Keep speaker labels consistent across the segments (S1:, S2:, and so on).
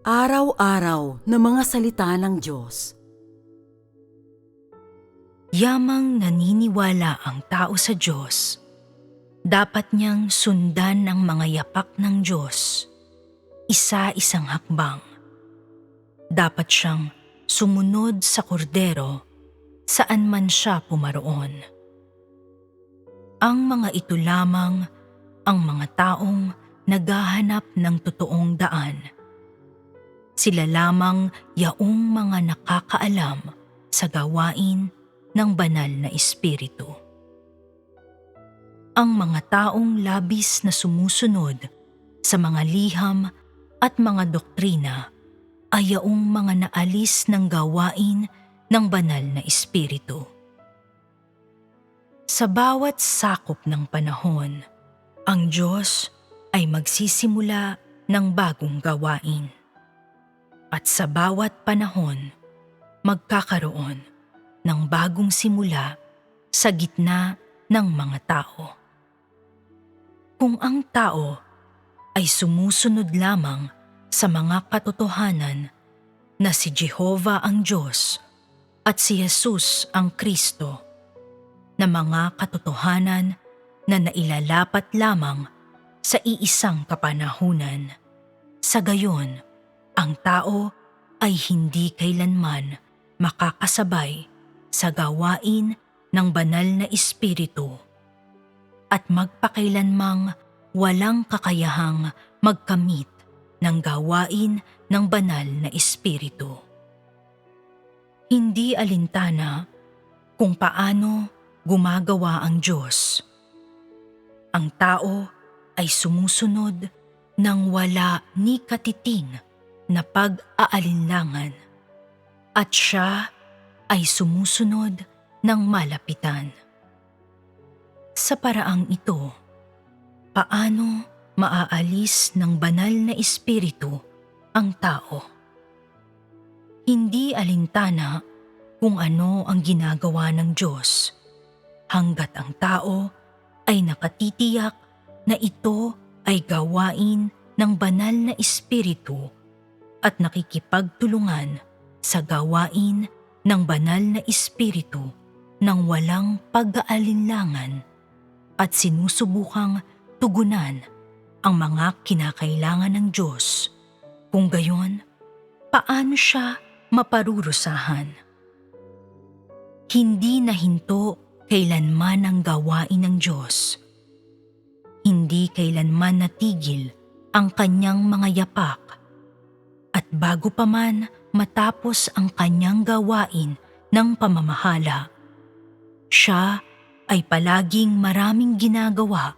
S1: Araw-araw na mga salita ng Diyos.
S2: Yamang naniniwala ang tao sa Diyos, dapat niyang sundan ang mga yapak ng Diyos, isa-isang hakbang. Dapat siyang sumunod sa kordero saan man siya pumaroon. Ang mga ito lamang ang mga taong naghahanap ng totoong daan. Sila lamang yaong mga nakakaalam sa gawain ng banal na espiritu. Ang mga taong labis na sumusunod sa mga liham at mga doktrina ay yaong mga naalis ng gawain ng banal na espiritu. Sa bawat sakop ng panahon, ang Diyos ay magsisimula ng bagong gawain. At sa bawat panahon, magkakaroon ng bagong simula sa gitna ng mga tao. Kung ang tao ay sumusunod lamang sa mga katotohanan na si Jehovah ang Diyos at si Jesus ang Kristo, na mga katotohanan na nailalapat lamang sa iisang kapanahunan. Sa gayon, ang tao ay hindi kailanman makakasabay sa gawain ng banal na espiritu at magpakailanmang walang kakayahang magkamit ng gawain ng banal na espiritu. Hindi alintana kung paano gumagawa ang Diyos. Ang tao ay sumusunod ng wala ni katiting na pag-aalinlangan at siya ay sumusunod ng malapitan. Sa paraang ito, paano maaalis ng banal na espiritu ang tao? Hindi alintana kung ano ang ginagawa ng Diyos hanggat ang tao ay nakatitiyak na ito ay gawain ng banal na espiritu at nakikipagtulungan sa gawain ng banal na espiritu ng walang pag-aalinlangan at sinusubukang tugunan ang mga kinakailangan ng Diyos. Kung gayon, paano siya maparurusahan? Hindi nahinto kailanman ang gawain ng Diyos. Hindi kailanman natigil ang kanyang mga yapak bago pa man matapos ang kanyang gawain ng pamamahala, siya ay palaging maraming ginagawa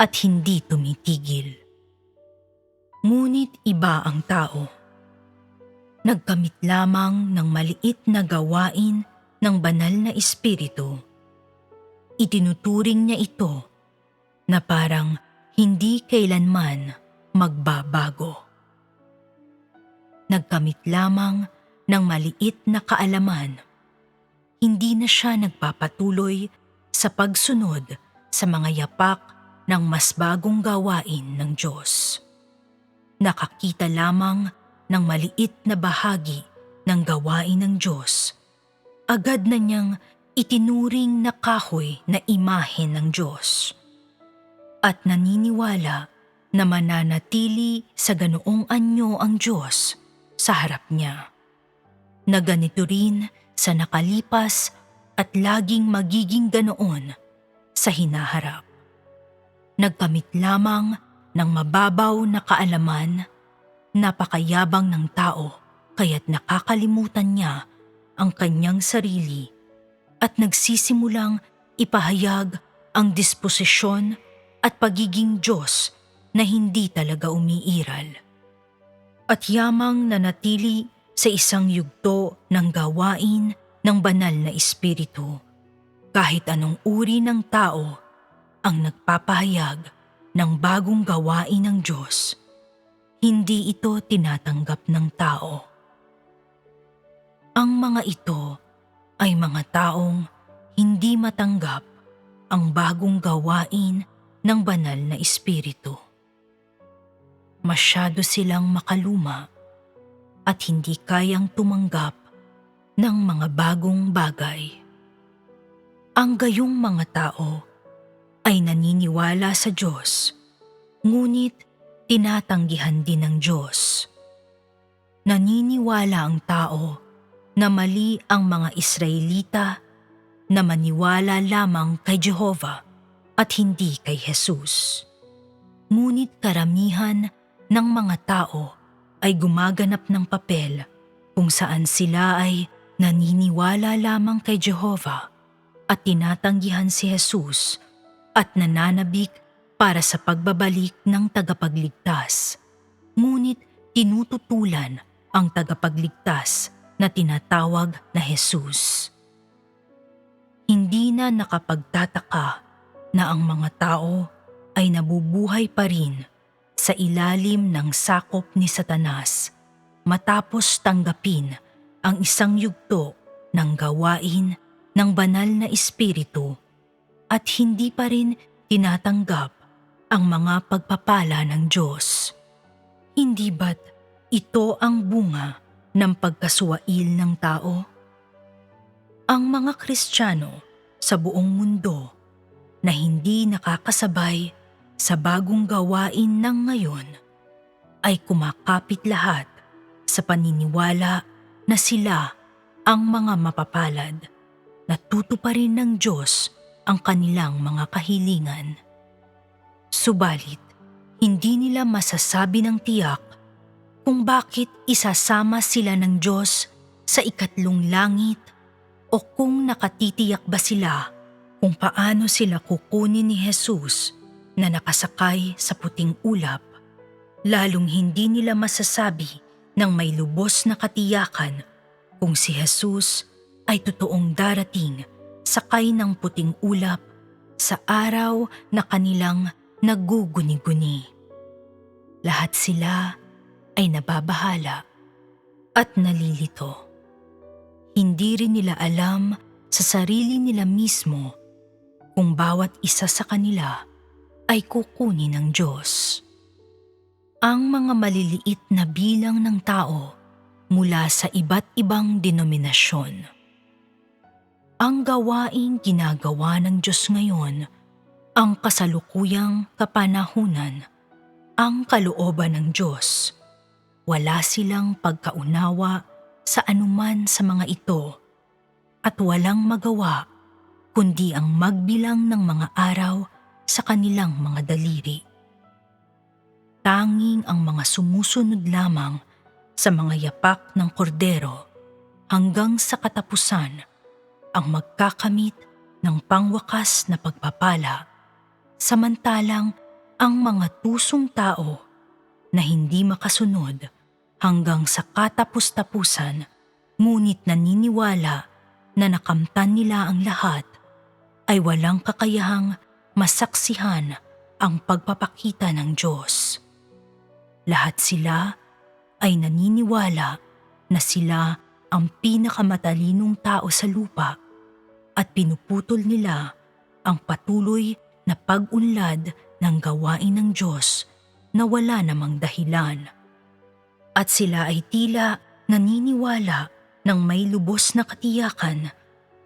S2: at hindi tumitigil. Ngunit iba ang tao. Nagkamit lamang ng maliit na gawain ng banal na espiritu. Itinuturing niya ito na parang hindi kailanman magbabago. Nagkamit lamang ng maliit na kaalaman. Hindi na siya nagpapatuloy sa pagsunod sa mga yapak ng mas bagong gawain ng Diyos. Nakakita lamang ng maliit na bahagi ng gawain ng Diyos. Agad na niyang itinuring na kahoy na imahe ng Diyos. At naniniwala na mananatili sa ganoong anyo ang Diyos sa harap niya. Na ganito rin sa nakalipas at laging magiging ganoon sa hinaharap. Nagkamit lamang ng mababaw na kaalaman, napakayabang ng tao kaya't nakakalimutan niya ang kanyang sarili at nagsisimulang ipahayag ang disposisyon at pagiging Diyos na hindi talaga umiiral. At yamang nanatili sa isang yugto ng gawain ng banal na espiritu. Kahit anong uri ng tao ang nagpapahayag ng bagong gawain ng Diyos, hindi ito tinatanggap ng tao. Ang mga ito ay mga taong hindi matanggap ang bagong gawain ng banal na espiritu. Masyado silang makaluma at hindi kayang tumanggap ng mga bagong bagay. Ang gayong mga tao ay naniniwala sa Diyos, ngunit tinatanggihan din ng Diyos. Naniniwala ang tao na mali ang mga Israelita na maniwala lamang kay Jehova at hindi kay Jesus. Ngunit karamihan ng mga tao ay gumaganap ng papel kung saan sila ay naniniwala lamang kay Jehova at tinatanggihan si Jesus at nananabik para sa pagbabalik ng tagapagligtas. Ngunit tinututulan ang tagapagligtas na tinatawag na Jesus. Hindi na nakapagtataka na ang mga tao ay nabubuhay pa rin sa ilalim ng sakop ni Satanas matapos tanggapin ang isang yugto ng gawain ng banal na espiritu at hindi pa rin tinatanggap ang mga pagpapala ng Diyos. Hindi ba't ito ang bunga ng pagkasuwail ng tao? Ang mga Kristiyano sa buong mundo na hindi nakakasabay sa bagong gawain ng ngayon ay kumakapit lahat sa paniniwala na sila ang mga mapapalad na tutuparin ng Diyos ang kanilang mga kahilingan. Subalit, hindi nila masasabi ng tiyak kung bakit isasama sila ng Diyos sa ikatlong langit o kung nakatitiyak ba sila kung paano sila kukunin ni Jesus na nakasakay sa puting ulap. Lalong hindi nila masasabi ng may lubos na katiyakan kung si Jesus ay totoong darating sakay ng puting ulap sa araw na kanilang naguguni-guni. Lahat sila ay nababahala at nalilito. Hindi rin nila alam sa sarili nila mismo kung bawat isa sa kanila ay kukunin ng Diyos. Ang mga maliliit na bilang ng tao mula sa iba't ibang denominasyon. Ang gawaing ginagawa ng Diyos ngayon, ang kasalukuyang kapanahunan, ang kalooban ng Diyos. Wala silang pagkaunawa sa anuman sa mga ito at walang magawa kundi ang magbilang ng mga araw sa kanilang mga daliri. Tanging ang mga sumusunod lamang sa mga yapak ng kordero hanggang sa katapusan ang magkakamit ng pangwakas na pagpapala, samantalang ang mga tusong tao na hindi makasunod hanggang sa katapus-tapusan ngunit naniniwala na nakamtan nila ang lahat ay walang kakayahang masaksihan ang pagpapakita ng Diyos. Lahat sila ay naniniwala na sila ang pinakamatalinong tao sa lupa at pinuputol nila ang patuloy na pag-unlad ng gawain ng Diyos na wala namang dahilan. At sila ay tila naniniwala ng may lubos na katiyakan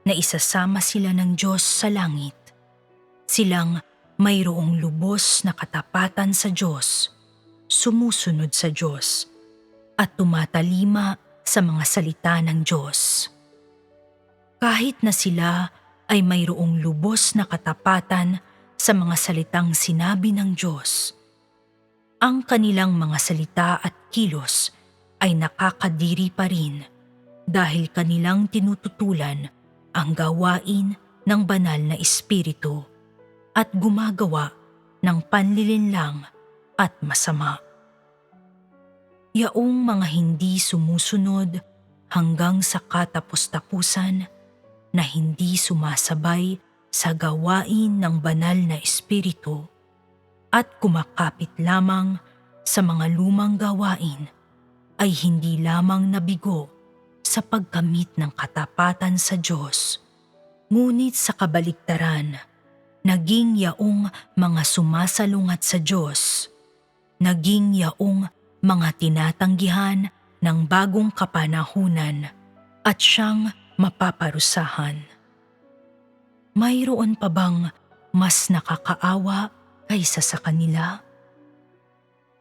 S2: na isasama sila ng Diyos sa langit. Silang mayroong lubos na katapatan sa Diyos, sumusunod sa Diyos, at tumatalima sa mga salita ng Diyos. Kahit na sila ay mayroong lubos na katapatan sa mga salitang sinabi ng Diyos, ang kanilang mga salita at kilos ay nakakadiri pa rin dahil kanilang tinututulan ang gawain ng banal na espiritu at gumagawa ng panlilinlang at masama. Yaong mga hindi sumusunod hanggang sa katapos-tapusan na hindi sumasabay sa gawain ng banal na espiritu at kumakapit lamang sa mga lumang gawain ay hindi lamang nabigo sa pagkamit ng katapatan sa Diyos, ngunit sa kabaliktaran, naging yaong mga sumasalungat sa Diyos, naging yaong mga tinatanggihan ng bagong kapanahunan at siyang mapaparusahan. Mayroon pa bang mas nakakaawa kaysa sa kanila?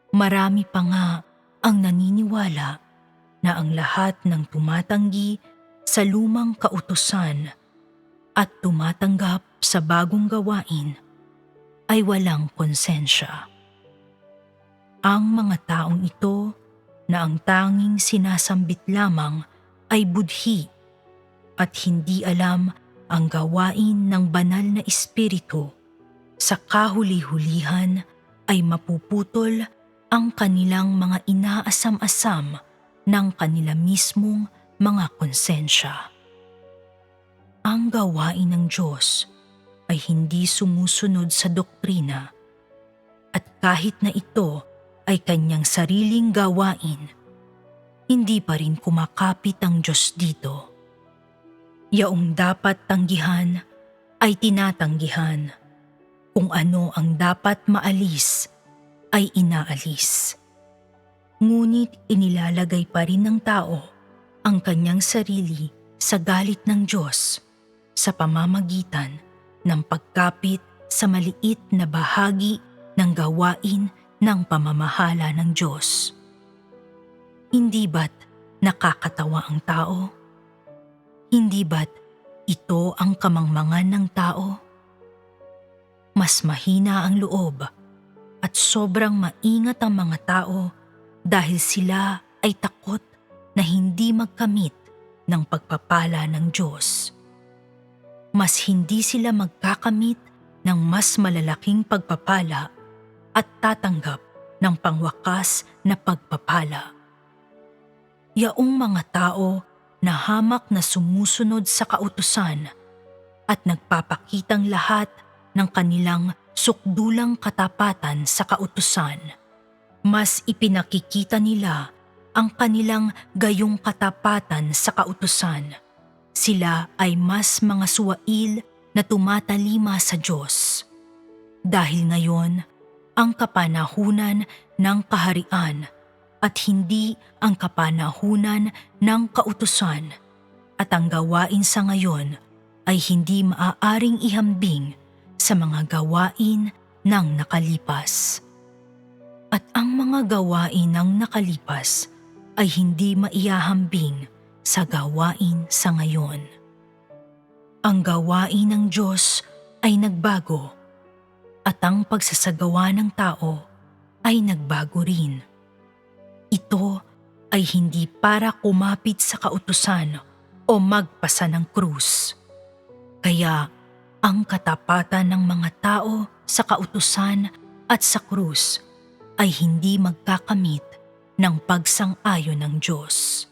S2: Marami pa nga ang naniniwala na ang lahat ng tumatanggi sa lumang kautusan at tumatanggap sa bagong gawain ay walang konsensya. Ang mga taong ito na ang tanging sinasambit lamang ay budhi at hindi alam ang gawain ng banal na espiritu sa kahuli-hulihan ay mapuputol ang kanilang mga inaasam-asam ng kanila mismong mga konsensya. Ang gawain ng Diyos ay hindi sumusunod sa doktrina at kahit na ito ay kanyang sariling gawain, hindi pa rin kumakapit ang Diyos dito. Yaong dapat tanggihan ay tinatanggihan. Kung ano ang dapat maalis ay inaalis. Ngunit inilalagay pa rin ng tao ang kanyang sarili sa galit ng Diyos sa pamamagitan ng pagkapit sa maliit na bahagi ng gawain ng pamamahala ng Diyos. Hindi ba't nakakatawa ang tao? Hindi ba't ito ang kamangmangan ng tao? Mas mahina ang loob at sobrang maingat ang mga tao dahil sila ay takot na hindi magkamit ng pagpapala ng Diyos. Mas hindi sila magkakamit ng mas malalaking pagpapala at tatanggap ng pangwakas na pagpapala. Yaong mga tao na hamak na sumusunod sa kautusan at nagpapakitang lahat ng kanilang sukdulang katapatan sa kautusan. Mas ipinakikita nila ang kanilang gayong katapatan sa kautusan. Sila ay mas mga suwail na tumatalima sa Diyos. Dahil ngayon, ang kapanahunan ng kaharian at hindi ang kapanahunan ng kautusan at ang gawain sa ngayon ay hindi maaaring ihambing sa mga gawain ng nakalipas. At ang mga gawain ng nakalipas ay hindi maihahambing sa gawain sa ngayon. Ang gawain ng Diyos ay nagbago at ang pagsasagawa ng tao ay nagbago rin. Ito ay hindi para kumapit sa kautusan o magpasa ng krus. Kaya ang katapatan ng mga tao sa kautusan at sa krus ay hindi magkakamit ng pagsang-ayon ng Diyos.